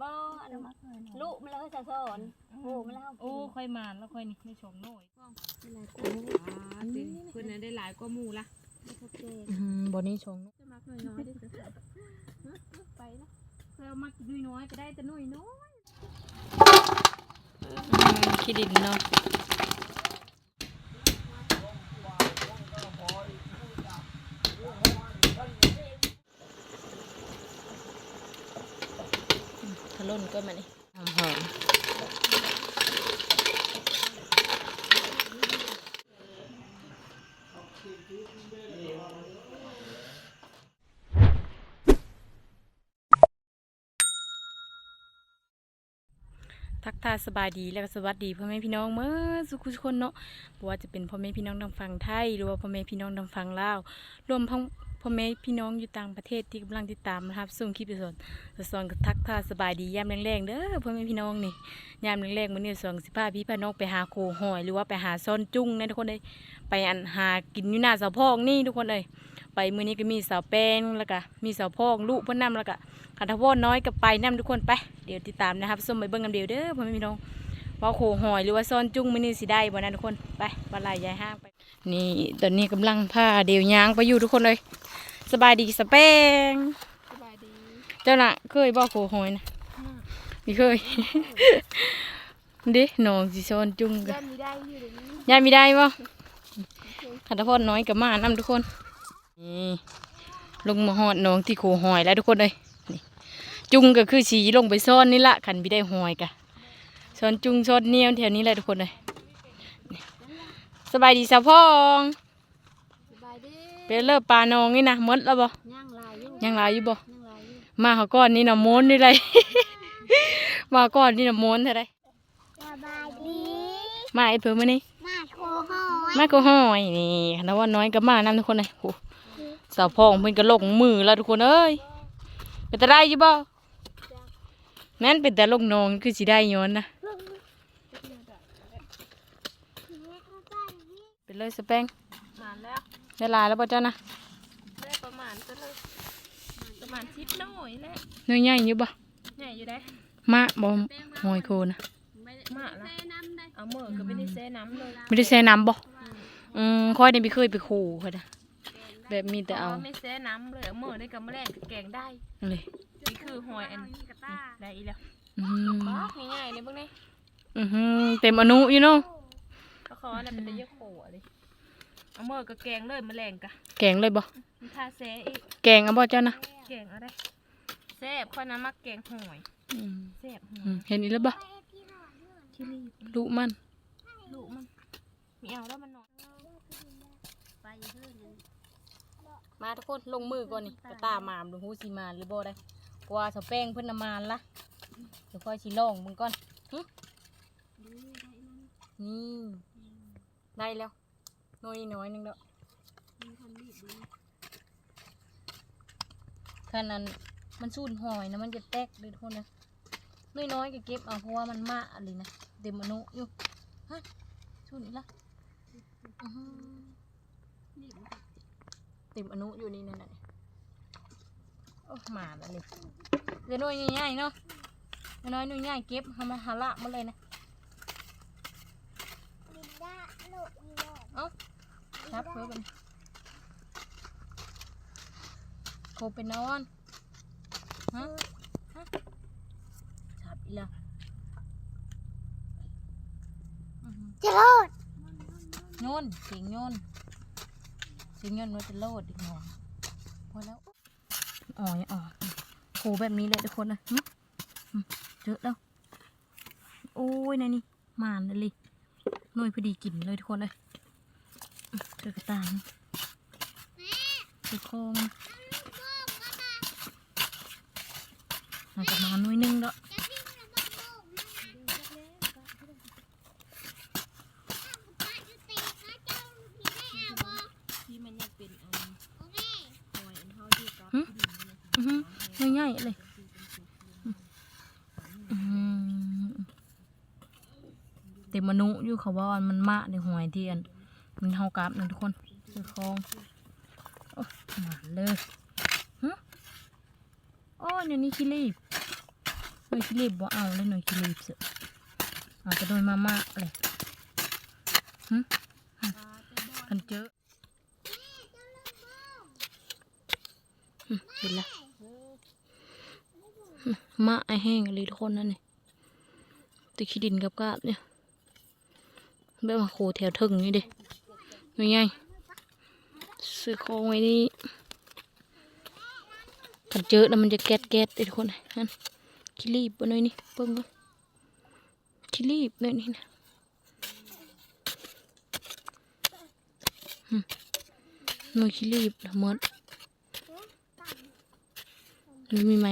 บ่อันนั้นลูกมันแล้วจะสอนโอ้มันแล้วโอ้ค่อยมานแล้วค่อยนี่ไม่ชมหน่อยอ่าติเพิ่นน่ะได้หลายกว่าหมู่ละบนนี้ชงจะมักน้อยๆดิไปนะเคยเอามาน้อยน้อยก็ได้แต่น้อยน้อยขี้ดินเนาะ ลุนก็มานี่หอมหอมทักทายสบายดีแล้วก็สวัสดีพ่อแม่พี่น้องเมื่อสุขุทุกคนเนาะบ่ว่าจะเป็นพ่อแม่พี่น้องทางฝั่งไทย หรือว่าพ่อแม่พี่น้องทางฝั่งลาวรวมทั้ง พ่อแม่พี่น้องอยู่ต่างประเทศที่กำลังติดตามนะครับส่งคลิปสดสอนกับทักทายสบายดียามแรงๆเด้อพ่อแม่พี่น้องนี่ยามแรงๆมื้อนี้สอนสิพาพี่พาน้องไปหาโคหอย หรือว่าไปหาซ่อนจุ้งนะทุกคนเอ้ยไปอันหากินอยู่หน้าเสาพองนี่ทุกคนเอ้ยไปมื้อนี้ก็มีเสาแป้งแล้วก็มีเสาพองลูกพิ่นนํแล้วก็คันทวอนน้อยก็ไปนํทุกคนไปเดี๋ยวติดตามนะครับส้มไปเบิ่งกันเดียวเด้อพ่อแม่พี่น้องว่าโคหอยหรือว่าซ่อนจุ้งมื้อนี้สิได้บ่นะทุกคนไปบ่ลายยายห้างไปนี่ตอนนี้กำลังพาเดียวยางไปอยู่ทุกคนเลย สบายดีสเปงสบายดี เจ้าน่ะเคยบอกโคหอยนะไม่เคยเดิน้องสิซอนจุ้งกัย่านมีได้อยู่เดี๋ยวนี้ยายมีได้บ่ขันทพอน้อยกับมานำทุกคนนี่ลงมาหอดน้องที่โคหอยแล้วทุกคนเลยนี่จุ้งก็คือสีลงไปซ่อนนี่ละขันไม่ได้หอยกะซ่อนจุ้งซ่อนเนียวแถวนี้แหละทุกคนเลยนี่สบายดีสาวพองสบายดี เป็นเลิกปลานองนี่นะหมดแล้วบ่ย่างลายอยู่ยังหลายอยู่บ่ย่างลายอยู่มาเขาก้อนนี่นะม้วนนี่เลย มาก้อนนี่นะม้วนเท่าไรสบายดีมาไอ้เพิ่มมานี่มาโคหอยมาก็ห้อยนี่นะว่าน้อยกับมานำทุกคนเลยโหสาวพองเพิ่นก็ลงมือแล้วทุกคนเอ้ยเป็นตาได้อยู่บ่แม่นเป็นแต่ลงนองคือสิได้ย้อนนะเป็นเลยสแปง มาแล้ว ได้ลายแล้วบ่เจ้านะได้ประมาณก็เลยประมาณชิปน้อยแหละเนื้อใหญ่อยู่บ่ใหญ่อยู่ได้มาบ่หอยโคนะมาละเอามือก็ไม่ได้แซ่น้ำเลยไม่ได้แช่น้ำบ่อืมค่อยได้ไม่เคยไปขู่เขานะแบบมีแต่เอาไม่แซ่น้ำเลยเอามือได้กับแมลงกับแกงได้เลยนี่คือหอยอันนี้ได้อีแล้วอืมบอกง่ายๆนี่พวกนี้อือหือเต็มอนุอยู่เนาะก็ขอน่ะเป็นตะเยอะโขะเลย เอามือกับแกงเลยแมลงกะแกงเลยบ่มันทาแซ่อีกแกงเอาบ่เจ้านะแกงอะไรแซ่บข้อยน้ำมักแกงหอยอืมแซ่บหออืยมเห็นอีกแล้วบ่ที่นี่ลูกมัน ลูกมันมีเอาแล้วมันนอนไปเพื่อนนั่นมาทุกคนลงมือก่อนนี่กระตามามดูฮู้สิมาหรือบ่ได้เพราะว่าสแป้งเพิ่นนำมานละเดี๋ยวค่อยสิลองมึงก่อนหึนี่ได้แล้ว น้อยน้อยหนึงแล้วขนาดมันสูนหอยนะมันจะแตกเลยทุกคนนะน้อยน้อยๆก็เก็บเอาเพราะว่ามันมากอะไรนะเต็มอนุอยู่ฮะสูนอีกละอื้อหือเต็มอนุอยู่นี่นั่นแหละโอ้หมาแล้วนี่เดี๋ยวหน่วยใหญ่ๆเนาะเดี๋ยวน้อยหน่วยใหญ่เก็บทำมาหาละมาเลยนะ ดินด้าลูกอีโลด เอ้า ครับเพื่อเป็นโคไปนอนฮะฮะจับอีกแล้วอื้อหือจะโลดโยนเสียงโยนเสียงโยนมันจะโลดอีกหน่อยพอแล้วอ๋อยอ๋อโหแบบนี้เลยทุกคนเลยหึหึเจอแล้วโอ้ยนายนี่มานเลยหน่วยพอดีกินเลยทุกคนเลยอื้อ เจอกระต่ายเจอโคงน่าจะมาหน่วยหนึงแล้วที่มันยังเป็นอันหอยอันเท่าที่กับอื้อหือหน่วยใหญ่เลยอื้อหือเต็มมนุอยู่เขาว่ามันมากในหอยเทียน มันเท่ากับนะทุกคนเจอโคงโอ้ยมาเลยหึโอ้เนี่ยนี่ขี้รีบหน่วยขี้รีบบ่เอาเลยหน่วยขี้รีบเสือเอาไปโดยมาม่าเลยหึกันเจอหึเห็นละมาไอแห้งเลยทุกคนนั่นนี่ตะขี้ดินกับกาบเนี่ยแบบว่าโคแถวถึงนี่เด้ ยังไงซื้อของไว้นี่กันเจอแล้วมันจะแก๊ดแก๊ดๆเด้ทุกคนนั่นขี้รีบบ่หน่อยนี่เบิ่งก่อนขี้รีบหน่อยนี่นะหึหน่อยขี้รีบหมดมันมีไหม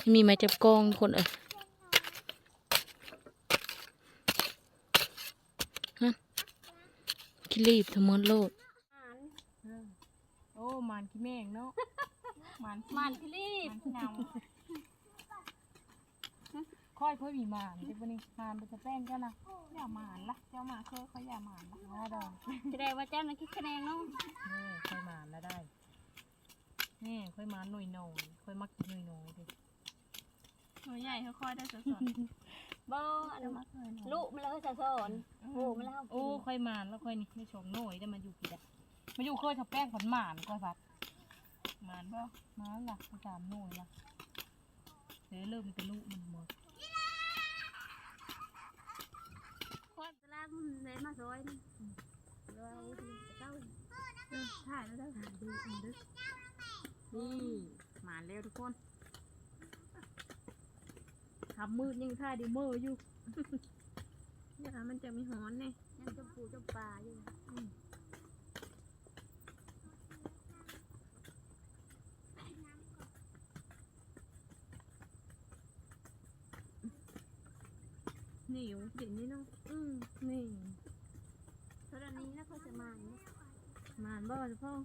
มันมีไหมจับกล้องคนเอ้ยนั่น ขี้รีบทั้งหมดโลดโอ้มันขี้แมงเนาะมันมันพี่รีบเงาค่อยเพื่อมีมานจะเป็นหมานเป็นแป้งกันนะอย่ามานละเจ้ามาเคยเขาอย่ามานละอ๋อดอกแสดงว่าเจ้านักคิดคะแนนเนาะนี่ค่อยมานแล้วได้นี่ค่อยมานหน่อยหน่อยค่อยมักหน่อยหน่อยดิหนูใหญ่ค่อยๆได้สอน บ่อันนั้นมาลูกมันแล้วจะสอนโอ้มันแล้วโอ้ค่อยหมานแล้วค่อยนี่ไม่ชมหน่อยได้มาอยู่กี่ดะมาอยู่เคยทับแป้งผลหมานก็พัดหมานบ่หมานล่ะมาสามหน่วยล่ะเดี๋ยวเริ่มเป็นลูกมันหมดควายตะลางมันเลยมาซอยนี่เราเจ้าถ่ายแล้วได้ถ่ายดูอันดึกนี่หมานแล้วทุกคน ทำมืดยังท่าดิเมอร์อยู่ อย่ามันจะมีหอนเนี่ยยังจมปูจมปลาอยู่นี่อยู่เด่นนี่เนาะอืมนี่เท่านี้แล้วเขาจะมาเนี่ยหมานบ่เฉพาะ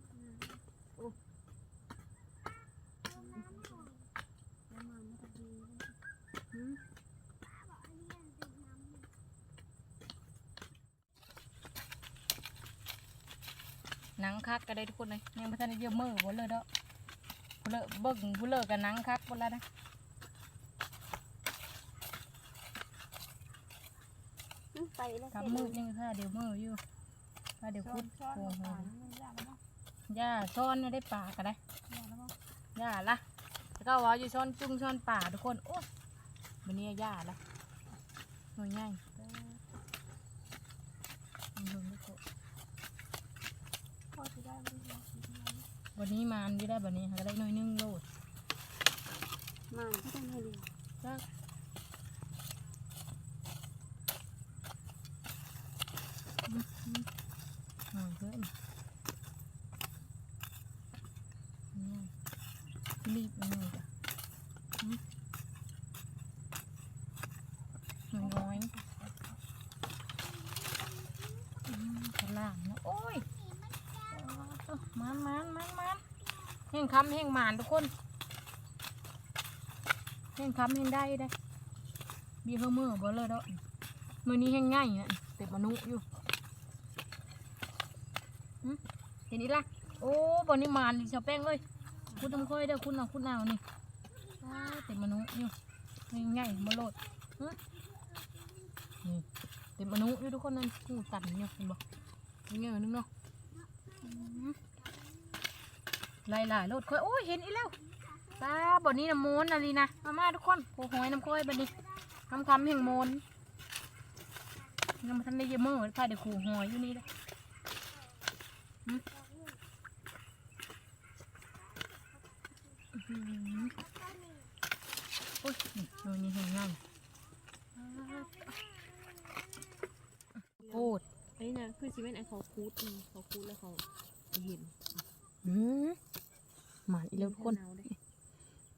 แล้วมันไม่ดี หืมห นังคักก็ได้ทุกคนเลยยังไม่ทันได้เยอะมือบ่เลยเด้อบ่เลยเบิ่งบ่เลยกับหนังคักบ่แล้วนะไปแล้วทำมืดยังท่าเดี๋ยวมืออยู่ท่าเดี๋ยวคุดโอ้โหย่าซ่อนได้ป่าก็ได้ย่าละแล้วก็ว่าอยู่ซ่อนจุ้งซ่อนป่าทุกคนโอ้ วันนี้ย่าละหน่วยใหญ่อืมทุกคนพ่อจะได้ไม่ได้วันนี้มันอยู่ได้แบบนี้ก็ได้หน่อยนึงโลดมันก็ต้องให้ดีจักอืมอืมหน่อยเพิ่มนี่รีบเอาหน่อยจ้ะอืมหน่อยน้อยอืมขางลางเนาะโอ้ยเออมันมันมันมันแห่งคำแห่งหมานทุกคนแห้งคำแห้งได้ได้มีเพิ่มมือบ่เลยเด้อมือนี้แห้งง่ายอะเต็มมนุอยู่เห็นอีล่ะโอ้บนนี้มานดิชาวแป้งเลยคุณทำค่อยเด้อคุณเอาคุณเอานี่เต็มมนุอยู่งง่ายมาโลดนี่เต็มมนุอยู่ทุกคนนั่นหูตันเนี่ยเห็นบ่เงี้ยนึงเนาะ อืมหลายๆโลดค่อยโอ้ยเห็นอีแล้วตาบนนี้น้ำมูนอะไรนะมามาทุกคนโอ้หอยน้ำก้อยบันนี้คำคำแห่งมูนยังมาทันได้เยอะมือพาเดี๋ยวขู่หอยอยู่นี่เลยหึอื้อหือโอ้ยนี่โดนนี่เห็นง่ายโอ้ดไอ้นะคือซีเมนไอเขาคูดนี่เขาคูดแล้วเขาเห็น อืมหมาอีกแล้วทุกคนเอาได้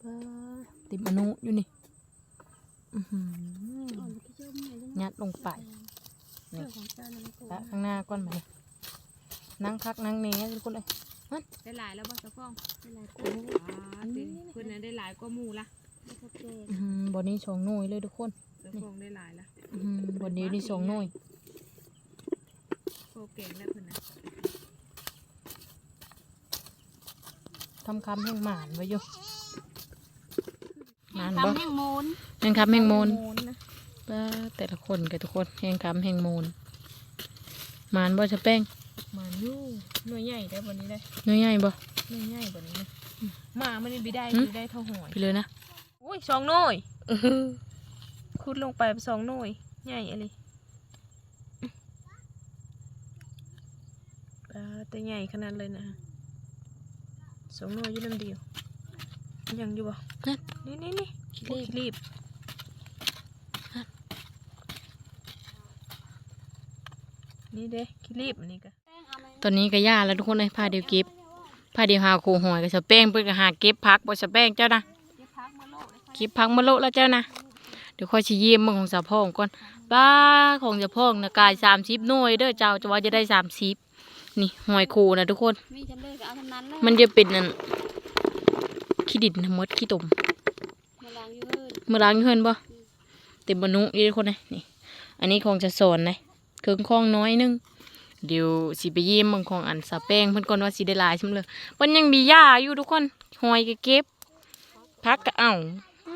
ป้าติดมนุอยู่นี่อือหืออ่อนที่เชื่อมเลยยัดลงไปเรื่องของเจ้านั่นก็ปะข้างหน้าก่อนมาเลยนั่งคักนั่งเนี้ยทุกคนเลยได้หลายแล้วบ่สะฟ้องเวลาโอ้ติเพื่อนนั้นได้หลายก็หมู่ละไม่ชัดเจนอื้อหือบนนี้สองหน่วยเลยทุกคนสะฟ้องได้หลายละอื้อหือบนนี้นี่สองหน่วยโคเก่งแล้วเพื่อนนะ ทำคำแห่งหมานไว้อยู่มานบ่ทำแห้งมูนแห่งคำแห่งโมนโมนนะป้าแต่ละคนกับทุกคนแห่งคำแห่งโมนมานบ่จะแป้งมาอยู่หน่วยใหญ่ได้บนนี้ได้เนื้อใหญ่บ่หน่วยใหญ่บนนี้นะหมามันไม่ได้หึไม่ได้เท่าหอยไปเลยนะอุ้ยสองหน่วยคุดลงไปสองหน่วยใหญ่อะไรปลาแต่ใหญ่ขนาดเลยนะ สองหน่วยอยู่ลำเดียวยังอยู่บ่นั่นนี่นี่นี่ขี้โอ้รีบขี้รีบนี่เด้ขี้รีบอันนี้ก็ตอนนี้ก็ย่าแล้วทุกคนเลยพาเดียวเก็บพาเดียวหาโคหอยกับสะแป้งเพื่อก็หาเก็บพักบ่สะแป้งเจ้านะเก็บพักมาโลแล้วเจ้านะเดี๋ยวค่อยชี้เยี่ยมเมืองของสะพ่องก่อนบ้าของสะพ่องนะกายสามสิบหน่วยเด้อเจ้าจะว่าจะได้สามสิบ นี่หอยโคนะทุกคน มีจำเลยก็เอาทำนั้นเลยมันจะเป็นนั่นขี้ดินทั้งหมดขี้ตุ่มมาล้างอยู่เฮินเมื่อล้างอยู่เฮือนบ่เต็มบนุนี่ทุกคนเลยนี่ อันนี้ของจะสอนเลยเครื่องคล้องน้อยหนึง เดี๋ยวสิไปเยี่ยมเมืองของอันสาแป้งเพิ่นก่อนว่าสิได้หลายชิมเลยเพิ่นยังมีหญ้าอยู่ทุกคนหอยก็เก็บพักก็เอาอื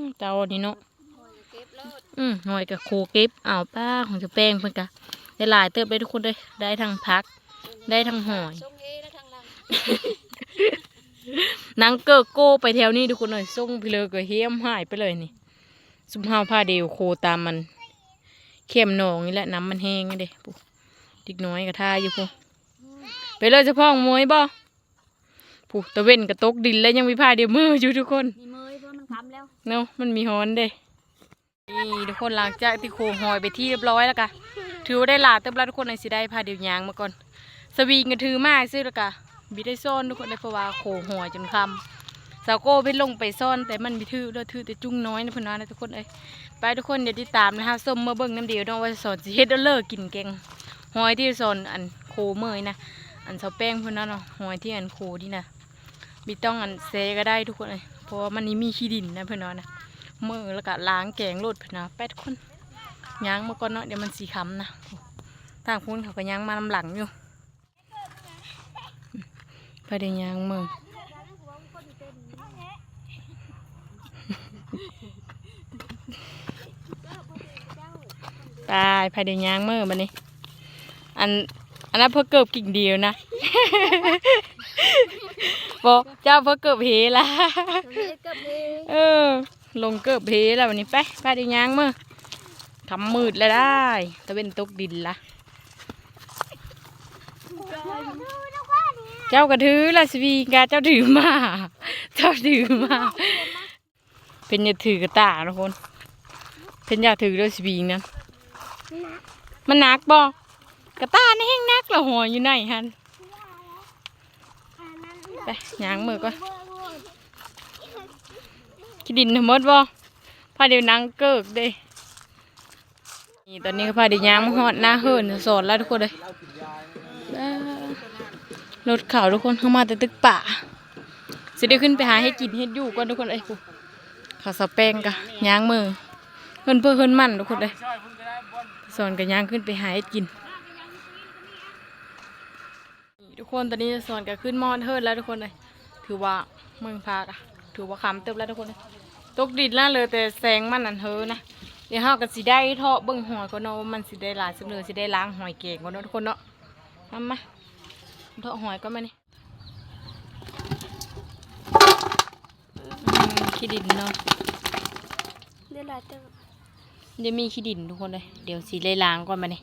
มเจ้านี่เนาะเก็บแล้วอืมหอยก็โคเก็บเอาป้าของจะแป้งเพิ่นก็ได้หลายเติบเลยทุกคนเลยได้ทั้งพัก ได้ทั้งหอยทรงเอแล้วทางหลังนางเกิกโก้ไปแถวนี้ทุกคนเลยส่งไปเลยก็เฮี้ยมหายไปเลยนี่สุมห้าวผ้าเดียวโคตามมัน เข้มหนองนี่แหละน้ำมันแห้งนี่เด้ปุ๊ดิกน้อยกับท่าอยู่ปุ๊ไปเลยเจะพ่องมวยบ่ปุ๊ตะเว้นกระตกดินแล้วยังมีผ้าเดียวมืออยู่ทุกคนมีมือเพราะมันค้ำแล้วเนาะมันมีฮอนเด้นี่ทุกคนหลังจากที่โคหอยไปที่เรียบร้อยแล้วกะถือว่าได้หลาเติมแล้วทุกคนในสิได้ผ้าเดียวยางมาก่อน สวีกันถือมาซื้อแล้วกะบิได้ซ่อนทุกคนเลยเพราะว่าโคหอยจนคำสาวโก้ไปลงไปซ่อน แต่มันมีถือแล้วถือแต่จุ้งน้อยนะเพื่อนว่านะทุกคนเอ้ยไปทุกคนเดี๋ยวติดตามนะคะส้มเมาเบิ่งน้ำเดียวน้องว่าสอนสิเฮ็ดเอาเลิกกินแกงหอยที่สอนอันโคเมยนะอันเสาแป้งเพื่อนนั่นเนาะหอยที่อันโคที่นะมีต้องอันเซก็ได้ทุกคนเลยเพราะว่ามันนี่มีขี้ดินนะเพื่อนว่านะเมื่อแล้วก็ล้างแกงโลดพื่อนนะแปดคนย่างมาก่อนเนาะเดี๋ยวมันสีคำนะทางพุ้นเขาก็ย่างมาลำหลังอยู่ ไปเดินยางเมืองตายไปเดินยางเมืองบันนี้ อันอันนั้นเพื่อเกิบกิ่งเดียวนะบอกเจ้าเพื่อเกิบเฮละเฮ็ดกับเอเออ ลงเกิบเฮแล้ววันนี้ไปไปเดินยางเมืองทำมืดแล้วได้ตะเวนตกดินละ เจ้ากระถือละสวีกาเจ้าถือมา เจ้าถือมา เป็นอย่าถือกระตาทุกคน เป็นอยาถือด้วยสวีนั้นมันนักบ่กระตานี่แห้งนักละหัวอยู่ไหนฮันไปยางมือก่อนขี้ดินทั้งหมดบ่พาเดี๋ยวนังเกิกเด้นี่ตอนนี้ก็พาเดี๋ยวยางมาหอดหน้าเฮินสอนแล้วทุกคนเลย รถข่าวทุกคนเข้ามาแต่ตึกป่าสิได้ขึ้นไปหาให้กินให้อยู่ก่อนทุกคนเอ้กูขาสแป้งกะย่างมือเพิ่นเพื่อเพิ่นมันทุกคนเลยสอนกันย่างขึ้นไปหาให้กิน ทุกคนตอนนี้สอนกันขึ้นมอนเฮิร์แล้วทุกคนเลยถือว่าเมืองพากอะถือว่าคำเติบแล้วทุกคนเลยตกดินแล้วเลยแต่แสงมันอันเฮอนะเดี๋ยวเฮาก็สิได้เทาะเบิ่งหอยก่อนเนาะมันสิได้หลายสักเนือสิได้ล้างหอยเก่งก่อนเนาะทุกคนเนาะมามา เทาะหอยก็มานี่อืมขี้ดินเนาะเดี๋ยวหลายเติมเดี๋ยวมีขี้ดินทุกคนเลย เดี๋ยวสีได้ล้างก่อนมานี่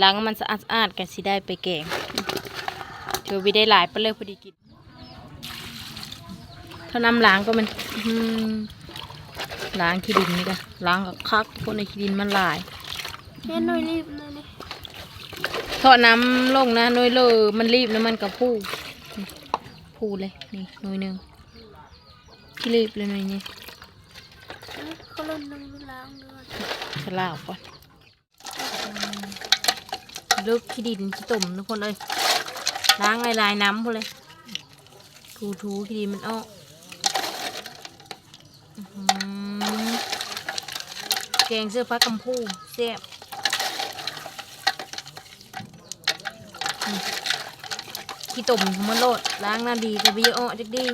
ล้างให้มันสะอาดสะอาดๆกันสิได้ไปแกงเถือวิได้หลายไปเลยพอดีกินถ้าน้ำล้างก็มันอืมล้างขี้ดินนี่กันล้างกับคักทุกคนในขี้ดินมันหลายเฮ็ดหน่อยรีบหน่อยนี่ ทอดน้ำลงนะน้อยเลยมันรีบนะมันกับผู้ผู้เลยนี่น่อยหนึ่งขี้รีบเลยหน่อยนี่เขาเล่นนึงล้างด้วยฉลาบก่อนลึกขี้ดินขี้ตุ่มทุกคนเลยล้างลายลายๆน้ำพอเลยถูถูขี้ดินมันออกอื้อแกงเสื้อผ้ากำพูแซ่บ ขี้ตุ่มมันโลดล้างน้าดีกระบีอ้อจักดี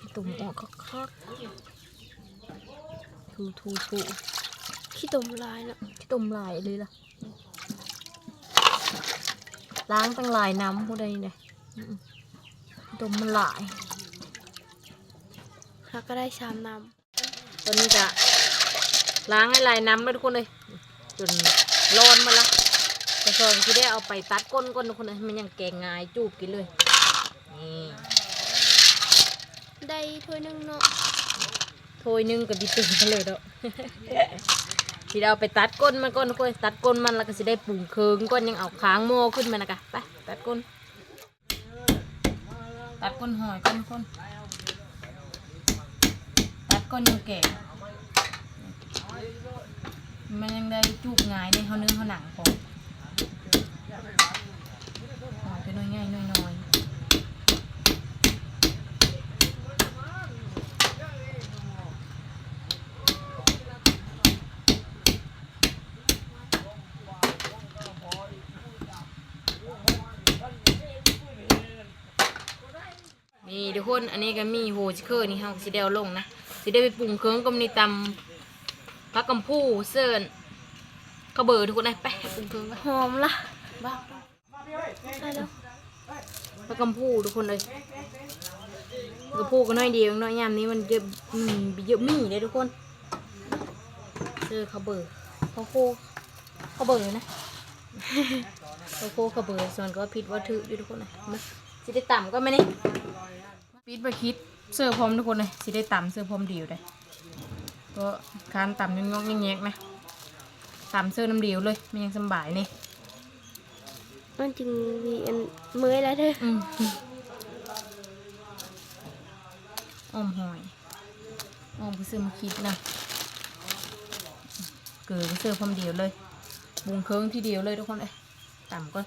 ขี้ตุ่มออกคักๆทูทูทูขี้ตุ่มลายละขี้ตุ่มลายเลยล่ะ ล้างตั้งหลายน้ำพวกใดเนี่ยตุ่มมันลายแล้วก็ได้ชามน้ำตอนนี้จะ ล้างให้ลายน้ำเลยทุกคนเลยจนร้อนมาละแต่ส่วนที่ได้เอาไปตัดก้นก้นทุกคนเลยมันยังแกงง่ายจูบกินเลยนี่ำได้ถ้วยหนึงเนาะถ้วยหนึงกับดิตึงไปเลยเด้อที่เอาไปตัดก้นมันก้นทุกคนตัดก้นมันแล้วก็สิได้ปรุงเคืองก้นยังเอาค้างโม่ขึ้นมานะกะไปตัดก้นตัดก้นหอยก้นก้นตัดก้นยังแก่ มันยังได้จูบง่ายในเขาเนื้อเขาหนังพอหอยไปน้อยง่ายน้อยน้อยนี่ทุกคนอันนี้ก็มีโฮชิเคอร์นี่เฮาสิเดวลงนะสิได้ไปปรุงเครื่องก็มีตำ พักกำพูเซิร์นข้าวเบอร์ทุกคนนะไปปรุงเครื่องกันหอมละบ้าได้แล้วพักกำพูทุกคนเลยกระพูก็น้อยเดียวน้อยยามนี้มันเยอะอืมเยอะมีเลยทุกคนเจอข้าวเบอร์ข้าวโคข้าวเบอร์นะข้าวโคข้าวเบอร์ส่วนก็ผิดวัตถุอยู่ทุกคนเลยมาสิได้ต่ำก็ไม่นี่ปิดไปคิดเสื้อพร้อมทุกคนเลยสิได้ต่ำเสื้อพร้อมเดียวเลย ก็คานต่ำยังงอกยังแงกนะต่ำเสื้อน้ำเดียวเลยมันยังสำบายนี่มันจึงมีอันเมื่อยแล้วเด้ออืมออมหอยออมก็ซื้อมาคิดนะเกลือก็ซื้อพร้อมเดียวเลยบุงเคิงทีเดียวเลยทุกคนเลยต่ำก่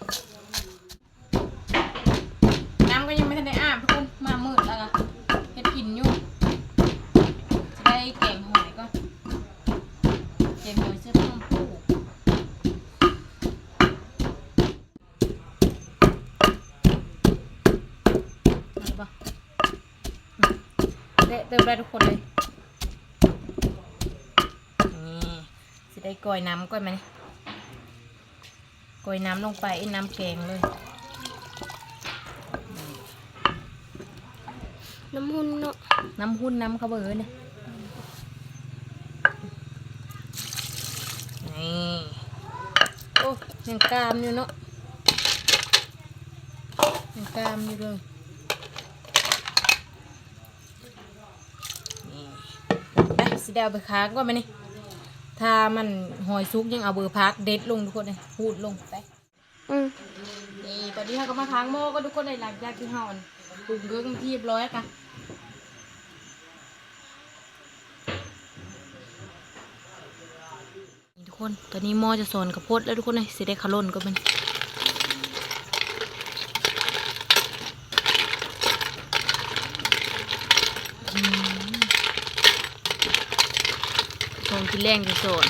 อยน้ำก่อนไหมนี่กอยน้ำลงไปไอ้น้ำแกงเลย น้ำหุ่นเนาะน้ำหุ้นน้ำข้าวเบอร์เนี่ยนี่โอ้ยังกามอยู่เนาะยังกามอยู่เลยนี่ไปสิเดเอาไปค้างก่อนไหมนี่ ถ้ามันหอยซุกยังเอาเบอร์พักเด็ดลงทุกคนเลยพูดลงไปอืมนี่ตอนนี้เราก็มาค้างหม้อก็ทุกคนเลยหลังจากที่เฮาอันปรุงเครื่องที่เรียบร้อยแล้วกันนี่ทุกคนตอนนี้หม้อจะสอนกระพดแล้วทุกคนเลยสิได้ขลุ่นก็เป็นอืมช งกินแรงจะสอน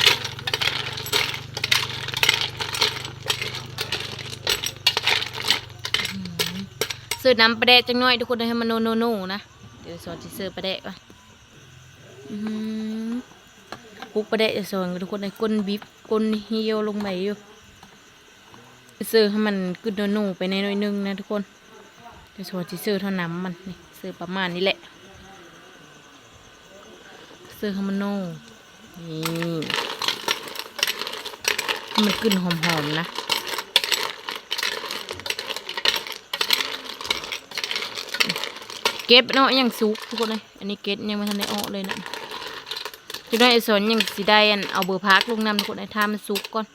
เสิร์ฟน้ำปลาแดกจังหน่อยทุกคนให้มันโนโนโนนะ เดี๋ยวสอนที่เสิร์ฟปลาแดกก่อนอื้อหือคุกปลาแดกจะสอนทุกคนให้ก้นบิบก้นเหี่ยวลงไปอยู่เสิร์ฟให้มันกึนโนโนไปในน่อยนึงนะทุกคนเดี๋ยวสอนที่เสิร์ฟเท่าน้ำมันนี่เสิร์ฟประมาณนี้แหละเสิร์ฟให้มันโน นี่มันกึนหอมๆนะเก็บเนาะยังสุกทุกคนเลยอันนี้เก็บยังไม่ทันได้ออกเลยนะจุดน้อยไอ้สนยังสิได้อันเอาเบอร์พักลงน้ำทุกคนเลยถ้ามันสุกก่อน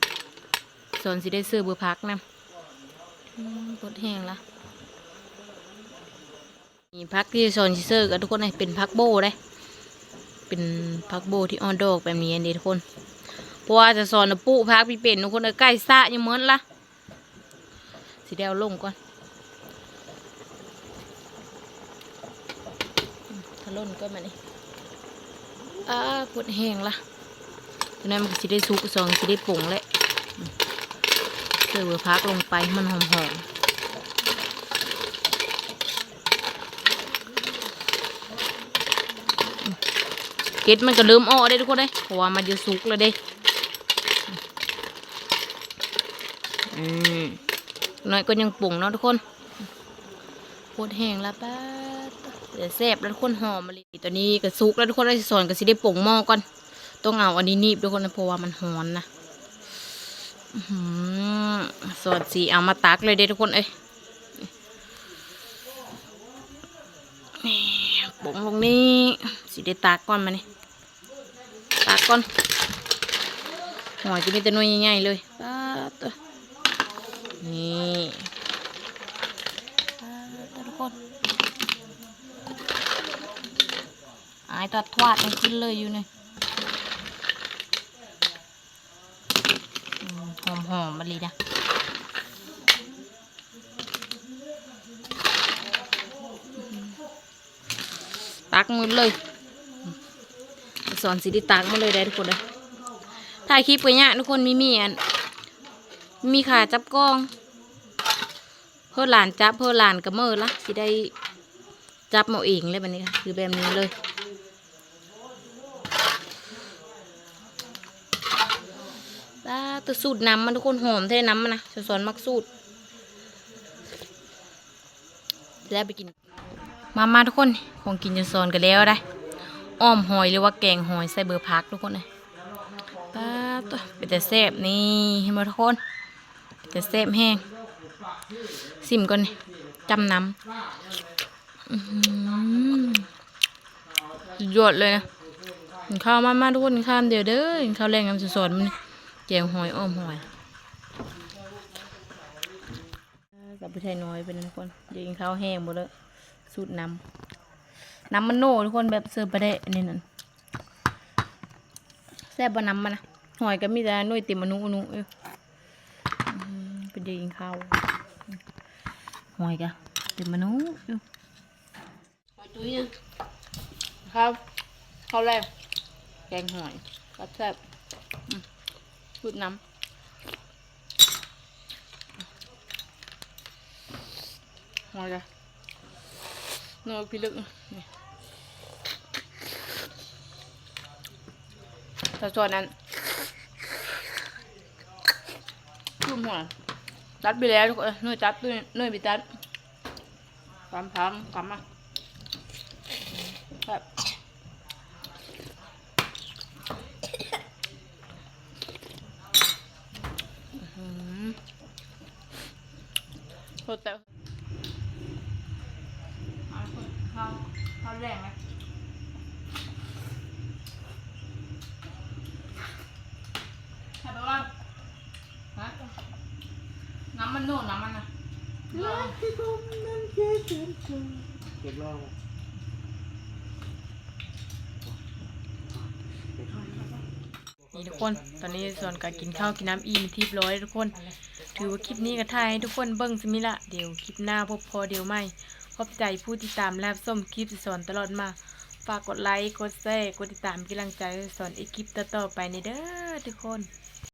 สนสิได้เซื้อเบอร์พักนำอืมกดแห้งละนี่พักที่สอนสิซื้อกันทุกคนเลยเป็นพักโบเลย เป็นพักโบที่ออนดอกแบบนี้อันนี้ทุกคน เพราะว่าจะสอนนะปุ๊พักพี่เป็นทุกคนใกล้สะยังเหมือนละสิได้เอาลงก่อนทะล่นก็มานี่อ้าปวดแห้งละตอนนั้นมันก็สิได้สุกสองสิได้ผงแหละเสิร์ฟพักลงไปมันหอมห เก็ดมันก็เริ่มออกได้ทุกคนเลยเพราะว่ามันจะสุกแล้วเด้อืมน้อยก็ยังปรุงเนาะทุกคนโคตรแห้งแล้วป้าดเดี๋ยวแซ่บแล้วทุกคนหอมมาเลยตอนนี้ก็สุกแล้วทุกคนได้สอนก็สิได้ปรุงหม้อก่อนต้องเอาอันนี้หนีบทุกคนนะเพราะว่ามันหอนนะอื้อหือสอนสีเอามาตักเลยเด้ทุกคนเอ้ย ปงลงนี่สิได้ตากก่อนมานี่ตากก่อนหอยจะมีแต่หน่วยใหญ่ๆเลยป้าตัวนี่ป้าตัวทุกคนไอายตัดทวาดยังกินเลยอยู่เนี่ยหอมหอมๆมาเลยนะ ตักมือเลยสอนสิไดิตักมาเลยได้ทุกคนเลยถ่ายคลิปไปเนี่ยทุกคนมีมีอันมีขาจับกล้อง เพื่อหลานจับเพื่อหลานกับมือละสิได้จับมาเองเลยแบบนี้ค่ะคือแบบนี้เลยตาตัวสูตรน้ำมันทุกคนหอมเท่น้ำมันนะสอนมักสูตรแล้วไปกิน มามาทุกคนของกินจะซอนกันแล้วได้อ้อมหอยหรือว่าแกงหอยใส่เบอร์พักทุกคนเลยป้าตัวเป็นแต่แซ่บนี่เห็นไหมทุกคนเป็นแต่แซ่บแห้งซิมก่อนจำน้ำหยดเลยนะกินข้าวมามาทุกคนกินข้าวเดี๋ยวเด้อกินข้าวแรงน้ำสอนมันแกงหอยอ้อมหอยกับผู้ชายน้อยเป็นทุกคนเดี๋ยวกินข้าวแห้งหมดเลย สูตรน้ำน้ำมันโน่ทุกคนแบบเสิร์ฟไปได้อันนี้นั่นแซ่บบะน้ำมันนะหอยก็มีแต่หน่วยติมอนุอนุเอออืมเป็นเดียวกินข้าวหอยก็ติมอนุอยู่หอยตุ้ยนะครับข้าวแรกแกงหอยก็แซ่บอืมสูตรน้ำหอยก็ นอกพี่ลึกแต่ส่วนนั้นชุ่มหัวตัดไปแล้วทุกคนหน่ยตัดด้วยหน่ยไปตัดพร้อมพร้อมกลับมาแบบอื้อหือโคตรแต่ เอา ข้าวข้าวแรงไหมใช่ปะว่าฮะน้ำมันโน่นน้ำมันนะเก็บรอบนี่ทุกคน ตอนนี้ส่วนการกินข้าวกินน้ำอิ่มทิพย์ร้อยทุกคน ถือว่าคลิปนี้ก็ถ่ายให้ทุกคนเบิ้งสมิละ เดี๋ยวคลิปหน้าพบพอเดี๋ยวไม่ ขอบใจผู้ติดตามแลบส้มคลิปสอนตลอดมา ฝากกดไลค์ กดแชร์ กดติดตามกำลังใจสอนอีกคลิปต่อๆไปในเด้อทุกคน